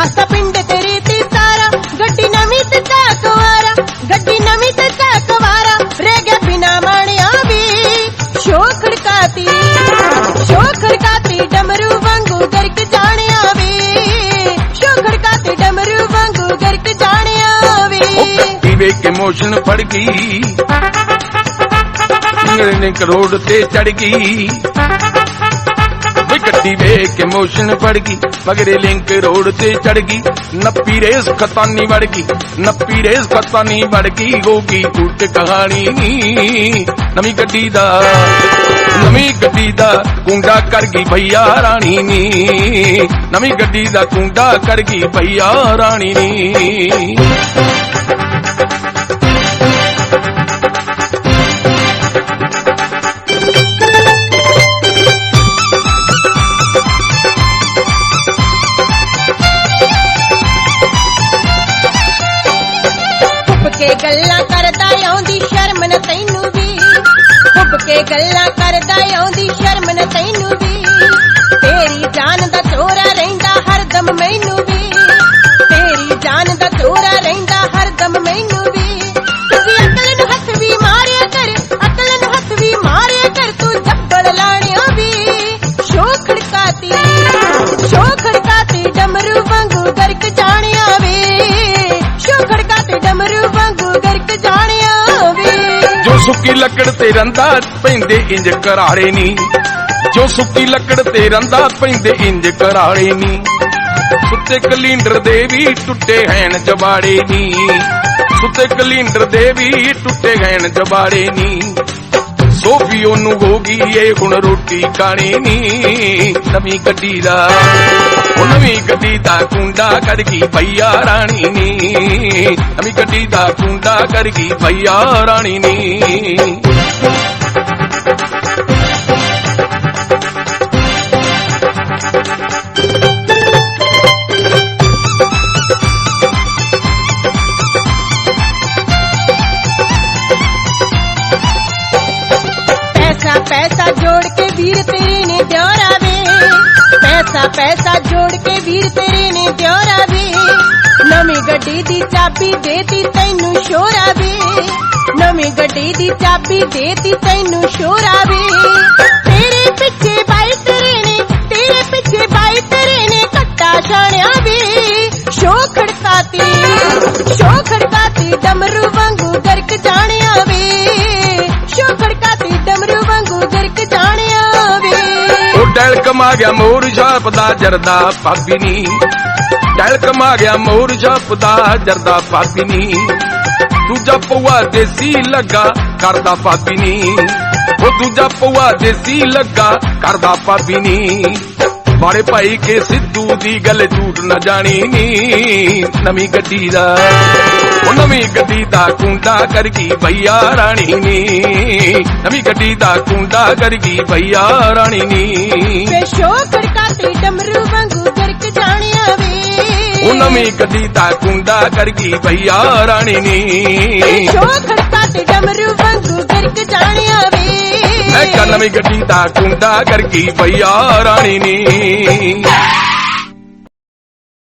ਹੱਸਦਾ ਪਿੰਡ ਤੇਰੀ ਤੇ ਸਾਰਾ ਗੱਡੀ ਨਵੀਂ ਤੇ ਚਾਕਵਾਰਾ ਗੱਡੀ ਨਵੀਂ ਤੇ ਚਾਕਵਾਰਾ ਰਹਿ ਗਿਆ ਬਿਨਾ ਮਾਣਿਆ ਵੀ। ਸ਼ੋ ਖੜਕਾਤੀ ਸ਼ੋ ਖੜਕਾਤੀ ਡਮਰੂ ਵਾਂਗੂ ਗਰਕ ਜਾਣਿਆ ਵੀ। ਸ਼ੋ ਖੜਕਾਤੀ ਡਮਰੂ ਵਾਂਗੂ ਗਰਕ ਜਾਣਿਆ ਵੀ। ਉਹ ਗੱਡੀ ਵੇਖ ਮੋਸ਼ਨ ਫੜ ਗਈ। ਨੇ ਕਰੋੜ ਤੇ ਚੜ ਗਈ। ਗੱਡੀ ਵੇਖ ਕੇ ਮੋਸ਼ਨ ਫੜ ਗਈ। ਮਗਰੇ ਲਿੰਕ ਰੋਡ ਤੇ ਚੜ ਗਈ। ਨੱਪੀ ਰੇਸ ਖਤਾਨੀ ਵੜ ਗਈ। ਨੱਪੀ ਰੇਸ ਖਤਾਨੀ ਵੜ ਗਈ। ਹੋਗੀ ਉਲਟ ਕਹਾਣੀ। ਨਵੀਂ ਗੱਡੀ ਦਾ, ਨਵੀਂ ਗੱਡੀ ਦਾ ਕੁੰਡਾ ਕਰ ਗਈ ਭਈਆ ਰਾਣੀ ਨੀ। ਨਵੀਂ ਗੱਡੀ ਦਾ ਕੁੰਡਾ ਕਰ ਗਈ ਭਈਆ ਰਾਣੀ ਨੀ। ਕੇ ਗੱਲਾਂ ਕਰਦਾ ਆਉਂਦੀ, ਸ਼ਰਮ ਨ ਤੈਨੂੰ ਵੀ। ਹੁੱਬ ਕੇ ਗੱਲਾਂ ਕਰਦਾ ਆਉਂਦੀ, ਸ਼ਰਮ ਨ ਤੈਨੂੰ ਵੀ। ਤੇਰੀ ਜਾਨ ਦਾ ਚੋਰਾ ਰਹਿੰਦਾ ਹਰਦਮ ਮੈਨੂੰ ਵੀ। ਤੇਰੀ ਜਾਨ ਦਾ ਚੋਰਾ ਰਹਿੰਦਾ ਹਰਦਮ ਮੈਨੂੰ ਵੀ। ਤੁਸੀਂ ਅਕਲ ਨੂੰ ਹੱਥ ਵੀ ਮਾਰਿਆ ਕਰ, ਅਕਲ ਨੂੰ ਹੱਥ ਵੀ ਮਾਰਿਆ ਕਰ, ਤੂੰ ਜੱਬੜ ਲਾਣਿਓ ਵੀ। ਸ਼ੋਖੜਕਾਤੀ ਖੜਕਾਤੀ ਡਮਰੂ ਵਾਂਗੂ ਗਰਕ ਸੁੱਕੀ ਲੱਕੜ ਤੇ ਰੰਦਾ ਪੈਂਦੇ ਇੰਜ ਕਰਾਰੇ ਨੀ। ਜੋ ਸੁੱਕੀ ਲੱਕੜ ਤੇ ਰੰਦਾ ਪੈਂਦੇ ਇੰਜ ਕਰਾਰੇ ਨੀ। ਸੁੱਤੇ ਕਲਿੰਡਰ ਦੇ ਵੀ ਟੁੱਟੇ ਹੈਣ ਜਬਾੜੇ ਨੀ। ਸੁੱਤੇ ਕਲਿੰਡਰ ਦੇ ਵੀ ਟੁੱਟੇ ਹੈਣ ਜਬਾੜੇ ਨੀ। ਸੋਫੀ ਉਹਨੂੰ ਹੋ ਗਈ ਏ, ਹੁਣ ਰੋਟੀ ਖਾਣੀ ਨੀ। ਨਵੀਂ ਗੱਡੀ ਦਾ ਉਹ ਨਵੀਂ ਗੱਡੀ ਦਾ ਕੁੰਡਾ ਕਰ ਗਈ ਭਈਆ ਰਾਣੀ ਨੀ। ਨਵੀਂ ਗੱਡੀ ਦਾ ਕੁੰਡਾ ਕਰ ਗਈ ਭਈਆ ਰਾਣੀ ਨੀ। ਪੈਸਾ ਪੈਸਾ ਜੋੜ ਕੇ ਵੀਰ ਤੇਰੇ ਨੇ ਦਿਉਰਾ ਵੇ ਪੈਸਾ ਪੈਸਾ ਜੋੜ ਕੇ ਵੀਰ ਤੇਰੇ ਨੇ ਦਿਉਰਾ ਵੇ ਨਵੀਂ ਗੱਡੀ ਦੀ ਚਾਬੀ ਦੇਤੀ ਤੈਨੂੰ ਸ਼ੋਰਾ ਵੇ ਉਹ ਡੈਲ ਕਮਾ ਗਿਆ ਮੋਰ ਛਾਪ ਦਾ ਜਰਦਾ ਭਾਬੀ ਨੀ। ਡੈਲ ਕਮਾ ਗਿਆ ਮੋਰ ਛਾਪ ਦਾ ਜਰਦਾ ਭਾਬੀ ਨੀ। ਦੂਜਾ ਪਊਆ ਦੇਸੀ ਲੱਗਾ ਕਰਦਾ ਭਾਬੀ ਨੀ। ਉਹ ਦੂਜਾ ਪਊਆ ਦੇਸੀ ਲੱਗਾ ਕਰਦਾ ਭਾਬੀ ਨੀ। ਬਾਰੇ ਭਾਈ ਕੇ ਸਿੱਧੂ ਦੀ ਗੱਲ ਝੂਠ ਨਾ ਜਾਣੀ ਨੀ। ਨਵੀਂ ਗੱਡੀ ਦਾ ਉਹ ਨਵੀਂ ਗੱਡੀ ਦਾ ਕੁੰਡਾ ਕਰ ਗਈ ਭਈਆ ਰਾਣੀ ਨੀ। ਨਵੀਂ ਗੱਡੀ ਦਾ ਕੁੰਡਾ ਕਰ ਗਈ ਭਈਆ ਰਾਣੀ ਨੀ। ਵੇ ਸ਼ੋ ਖੜਕਾਤੀ ਡਮਰੂ ਵਾਂਗੂ ਗਰਕ ਜਾਣਿਆ ਵੇ। ਉਹ ਨਵੀਂ ਗੱਡੀ ਦਾ ਕੁੰਡਾ ਕਰ ਗਈ ਭਈਆ ਰਾਣੀ ਨੀ। ਸ਼ੋ ਖੜਕਾਤੀ ਡਮਰੂ ਵਾਂਗੂ ਗਰਕ ਜਾਣਿਆ ਵੇ। ਮੈਂ ਕਿਹਾ ਨਵੀਂ ਗੱਡੀ ਦਾ ਕੁੰਡਾ ਕਰ ਗਈ ਭਈਆ ਰਾਣੀ ਨੀ।